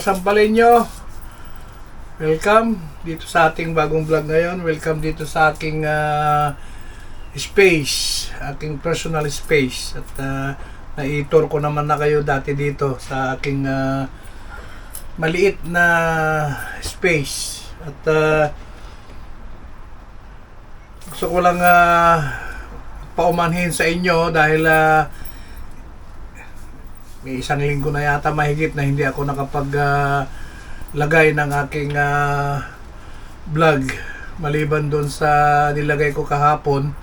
kasampalin nyo. Welcome dito sa ating bagong vlog ngayon. Welcome dito sa aking ah, space, aking personal space. At uh, naitur ko naman na kayo dati dito sa aking ah, maliit na space. At ah, gusto ko lang ah, paumanhin sa inyo dahil ah, may isang linggo na yata mahigit na hindi ako nakapag ah, lagay ng aking ah, vlog. Maliban doon sa nilagay ko kahapon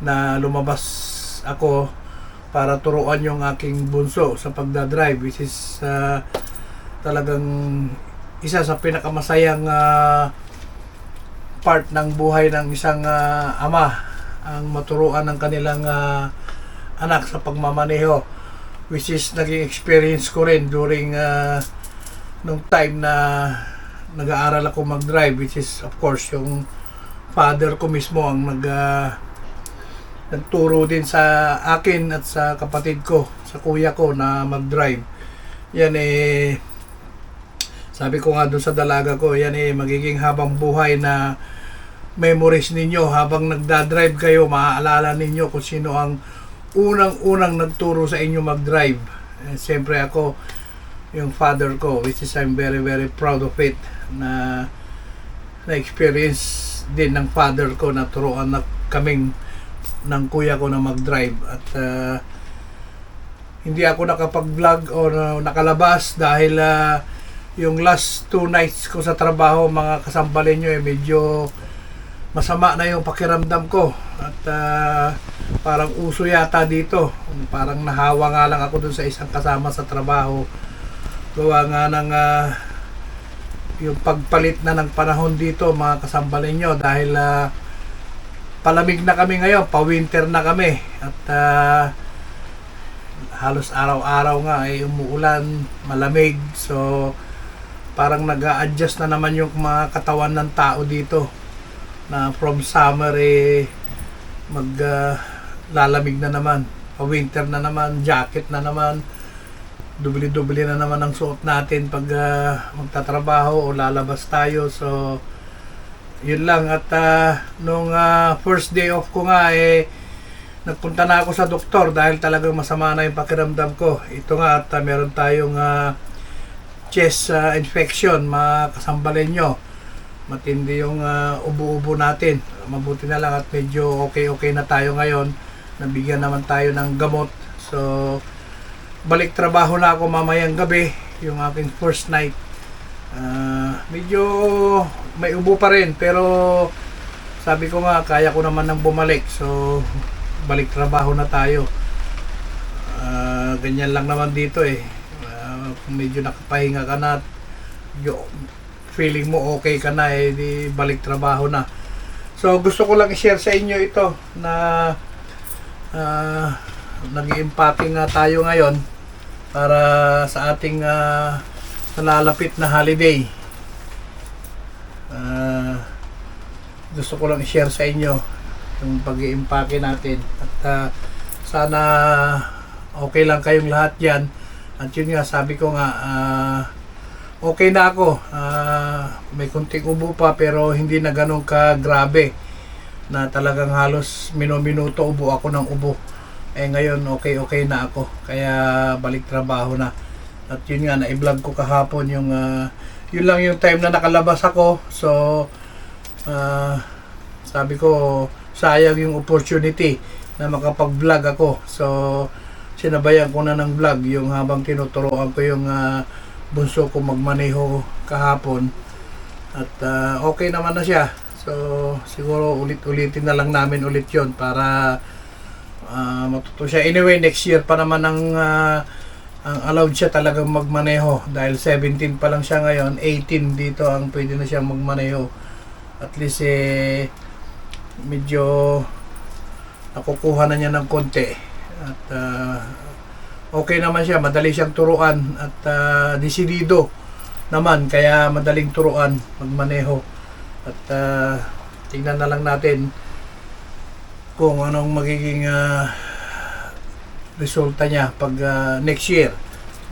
na lumabas ako para turuan yung aking bunso sa pagdadrive which is ah, talagang isa sa pinakamasayang ah, part ng buhay ng isang ah, ama ang maturuan ng kanilang ah, anak sa pagmamaneho which is naging experience ko rin during ah, nung time na nag-aaral ako mag-drive which is of course yung father ko mismo ang nag ah, nagturo din sa akin at sa kapatid ko sa kuya ko na mag-drive. Yan eh sabi ko nga doon sa dalaga ko yan eh magiging habang buhay na memories ninyo. Habang nagda-drive kayo maaalala ninyo kung sino ang unang-unang nagturo sa inyo mag-drive. Eh, siyempre ako yung father ko which is I'm very very proud of it na na experience din ng father ko na turuan na kaming ng kuya ko na mag-drive. At ah, hindi ako nakapag-vlog o na- nakalabas dahil ah, yung last two nights ko sa trabaho mga kasambalin nyo eh medyo masama na yung pakiramdam ko. At ah, parang uso yata dito. Parang nahawa nga lang ako dun sa isang kasama sa trabaho. Gawa nga ng ah, yung pagpalit na ng panahon dito mga kasambalin nyo dahil ah, palamig na kami ngayon pa-winter na kami. At ah, halos araw-araw nga ay umuulan malamig. So parang nag adjust na naman yung mga katawan ng tao dito na from summer eh mag ah, lalamig na naman. Pa winter na naman jacket na naman. Dubli-dubli na naman ang suot natin pag ah, magtatrabaho o lalabas tayo. So yun lang. At ah, nung ah, first day off ko nga eh nagpunta na ako sa doktor dahil talagang masama na yung pakiramdam ko. Ito nga at ah, meron tayong ah, chest ah, infection mga kasambalin nyo matindi yung ah, ubo-ubo natin. Mabuti na lang at medyo okay-okay na tayo ngayon. Nabigyan naman tayo ng gamot. So balik trabaho na ako mamayang gabi yung aking first night. Ah, medyo may ubo pa rin pero sabi ko nga kaya ko naman nang bumalik. So balik trabaho na tayo. Ah, ganyan lang naman dito eh. Kung medyo nakapahinga ka na feeling mo okay ka na eh di balik trabaho na so gusto ko lang i-share sa inyo ito na uh, nag-empacking nga tayo ngayon para sa ating ah, nalalapit na holiday. Ah, gusto ko lang i-share sa inyo yung pag iimpake natin. At ah, sana okay lang kayong lahat yan. At yun nga, sabi ko nga, ah, okay na ako. Ah, may kunting ubo pa pero hindi na ganun ka grabe na talagang halos minu-minuto ubo ako ng ubo. Eh ngayon okay okay na ako. Kaya balik trabaho na. At yun nga, na-vlog ko kahapon yung, ah, yun lang yung time na nakalabas ako. So, ah, sabi ko, sayang yung opportunity na makapag-vlog ako. So, sinabayan ko na ng vlog yung habang tinuturoan ko yung ah, bunso ko magmaneho kahapon. At ah, okay naman na siya. So, siguro ulit-ulitin na lang namin ulit yon para ah, matuto siya. Anyway, next year pa naman ang ah, ang allowed siya talagang magmaneho dahil 17 pa lang siya ngayon 18 dito ang pwede na siya magmaneho at least eh medyo nakukuha na niya ng konti at ah, okay naman siya madali siyang turuan at ah, desidido naman kaya madaling turuan magmaneho at ah, tingnan na lang natin kung anong magiging ah, resulta niya pag ah, next year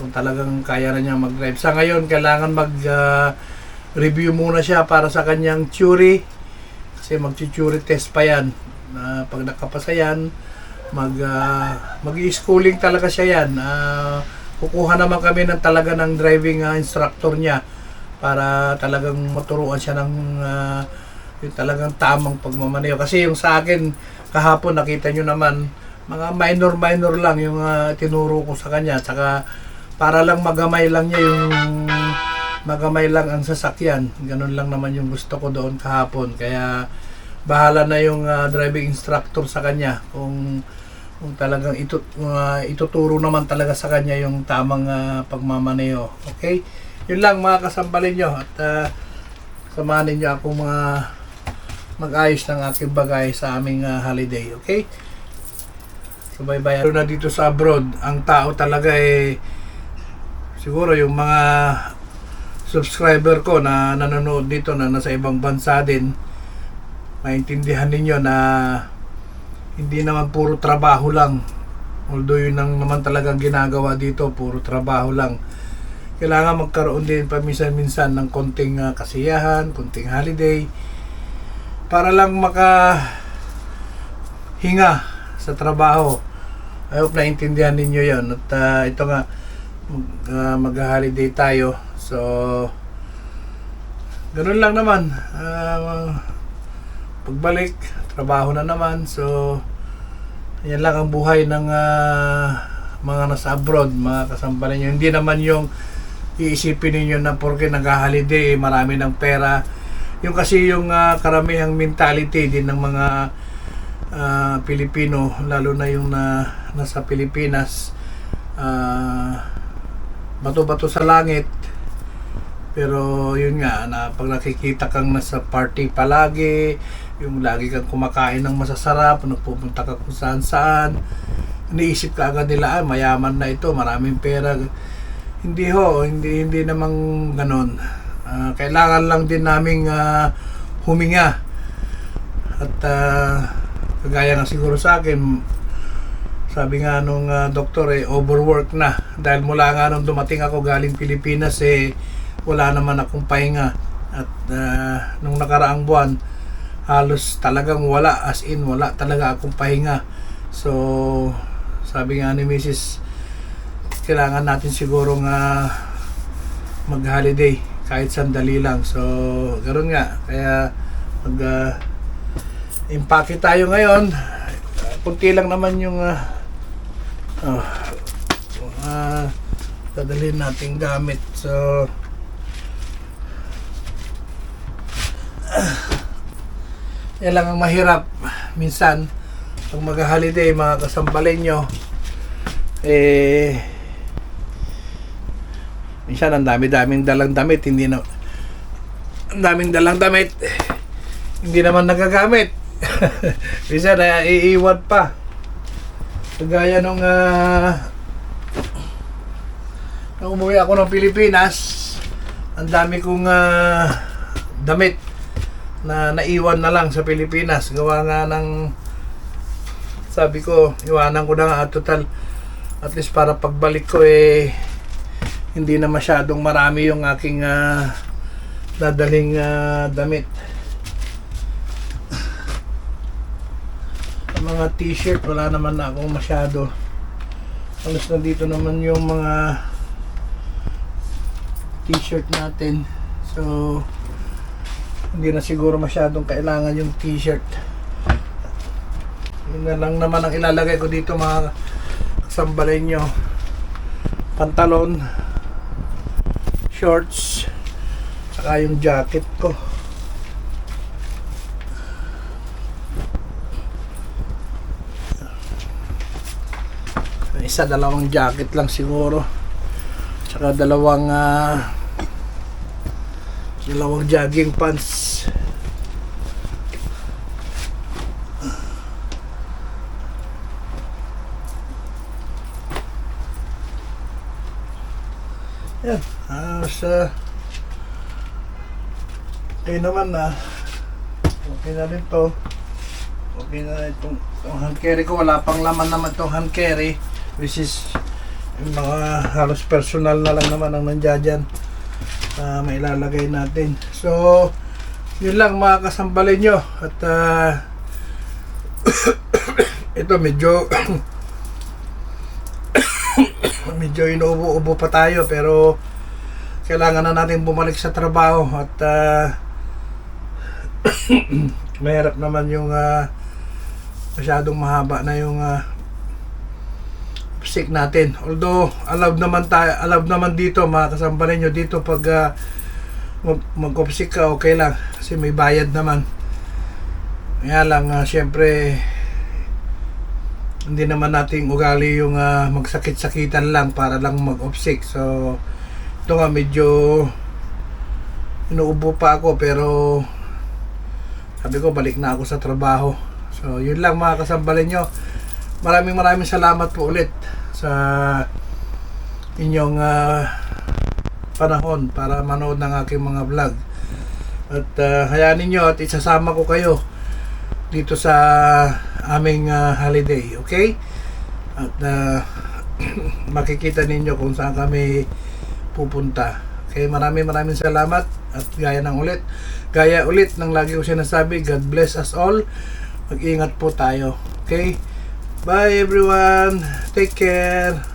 Kung talagang kaya na niya mag-drive. Sa ngayon, kailangan mag-review muna siya para sa kanyang theory. Kasi mag-theory test pa yan. Na pag nakapasa yan, mag, ah, mag-schooling talaga siya yan. Ah, kukuha naman kami ng talaga ng driving ah, instructor niya para talagang maturuan siya ng ah, yung talagang tamang pagmamaneho. Kasi yung sa akin, kahapon nakita nyo naman, mga minor-minor lang yung ah, tinuro ko sa kanya. Tsaka para lang magamay lang niya yung magamay lang ang sasakyan. Ganun lang naman yung gusto ko doon kahapon. Kaya bahala na yung ah, driving instructor sa kanya kung kung talagang ito, ah, ituturo naman talaga sa kanya yung tamang ah, pagmamaneho. Okay? Yun lang mga kasampalin nyo at ah, samahan ninyo ako mga mag-ayos ng aking bagay sa aming ah, holiday. Okay? So bye bye. na dito sa abroad, ang tao talaga eh siguro yung mga subscriber ko na nanonood dito na nasa ibang bansa din maintindihan ninyo na hindi naman puro trabaho lang. Although yun ang naman talagang ginagawa dito puro trabaho lang. Kailangan magkaroon din paminsan-minsan ng konting ah, kasiyahan konting holiday para lang maka hinga sa trabaho. I hope naintindihan ninyo yon at ah, ito nga mag, ah, mag-holiday tayo. So ganun lang naman. Ah, pagbalik trabaho na naman. So yan lang ang buhay ng ah, mga nasa abroad mga kasampalan nyo hindi naman yung iisipin ninyo na porke nag-holiday eh, marami ng pera. Yung kasi yung ah, karamihang mentality din ng mga ah, Pilipino lalo na yung na, nasa Pilipinas ah, bato-bato sa langit. Pero yun nga na pag nakikita kang nasa party palagi yung lagi kang kumakain ng masasarap nagpupunta ka kung saan saan. Iniisip ka agad nila ah, mayaman na ito maraming pera. Hindi ho hindi hindi namang ganon Ah, kailangan lang din naming ah, huminga. At ah, kagaya nga siguro sa akin sabi nga nung ah, doktor eh overwork na. Dahil mula nga nung dumating ako galing Pilipinas eh wala naman akong pahinga. At ah, nung nakaraang buwan halos talagang wala as in wala talaga akong pahinga. So sabi nga ni Mrs. kailangan natin siguro nga mag holiday kahit sandali lang. So ganoon nga. Kaya mag ah, impake tayo ngayon. Kunti lang naman yung ah, oh, uh, dadalhin nating gamit. So yan lang ang mahirap. Minsan pag mag-holiday mga kasambalin nyo eh minsan ang dami-daming dalang damit hindi na ang daming dalang damit hindi naman nagagamit. Minsan na iiwan pa. Kagaya nung uh, nung umuwi ako ng Pilipinas ang dami kong ah, damit na naiwan na lang sa Pilipinas. Gawa nga ng sabi ko iwanan ko na nga total at least para pagbalik ko eh hindi na masyadong marami yung aking ah, dadaling ah, damit. Mga t-shirt wala naman na akong masyado. Alas na dito naman yung mga t-shirt natin. So hindi na siguro masyadong kailangan yung t-shirt. Yun na lang naman ang ilalagay ko dito mga kasambalay nyo. Pantalon shorts saka yung jacket ko. Isa dalawang jacket lang siguro. Saka dalawang ah, dalawang jogging pants. Yan ah sa okay naman na okay na rin to. Okay na rin itong, itong hand carry ko. Wala pang laman naman itong hand carry which is yung mga halos personal na lang naman ang nandiyan dyan na mailalagay natin. So, yun lang mga kasambalin nyo. At ah, ito medyo medyo inuubo-ubo pa tayo pero kailangan na natin bumalik sa trabaho at ah, mahirap naman yung ah, masyadong mahaba na yung ah, sick natin. Although allowed naman tayo, allowed naman dito mga kasambalan nyo dito pag ah, mag mag-opsick ka okay lang kasi may bayad naman. Kaya lang ah, syempre hindi naman nating ugali yung ah, magsakit-sakitan lang para lang mag-opsick. So ito nga medyo inuubo pa ako pero sabi ko balik na ako sa trabaho. So yun lang mga kasambalan nyo. Maraming maraming salamat po ulit sa inyong ah, panahon para manood ng aking mga vlog. At uh, hayaan ninyo at isasama ko kayo dito sa aming ah, holiday, okay? At ah, makikita ninyo kung saan kami pupunta. Okay, maraming maraming salamat at gaya ng ulit. Gaya ulit ng lagi ko sinasabi, God bless us all. Mag-ingat po tayo. Okay? Bye everyone. Take care.